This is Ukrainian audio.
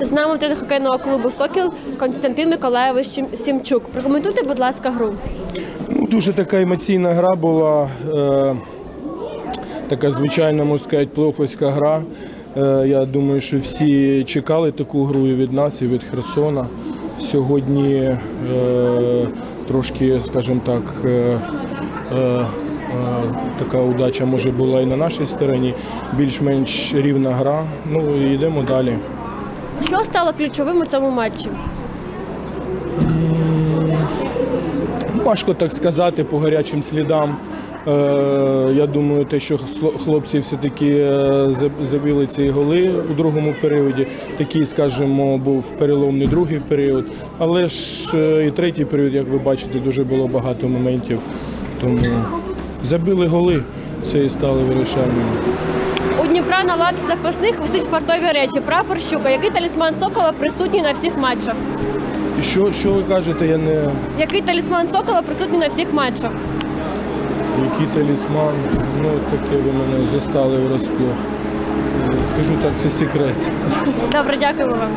З нами тренер хокейного клубу Сокіл Константин Миколаєвич Сімчук. Прокоментуйте, будь ласка, гру. Ну, дуже така емоційна гра була. Е, така звичайна, можна сказати, плейоффовська гра. Е, я думаю, що всі чекали таку гру і від нас, і від Херсона. Сьогодні е, трошки, скажімо так, е, е, е, така удача може була і на нашій стороні. Більш-менш рівна гра. Ну і йдемо далі. Що стало ключовим у цьому матчі? Важко так сказати по гарячим слідам. Е, Я думаю, те, що хло- хлопці все-таки е, забили ці голи у другому періоді. Такий, скажімо, був переломний другий період. Але ж е, і третій період, як ви бачите, дуже було багато моментів. Тому забили голи, це і стало вирішальним. У Дніпра на лавці запасних висить фартові речі. Прапор щука. Який талісман Сокола присутній на всіх матчах? І що, що ви кажете, я не Який талісман Сокола присутній на всіх матчах? який талісман, ну таке ви мене застали врозплох. Скажу так, це секрет. Добре, дякуємо вам.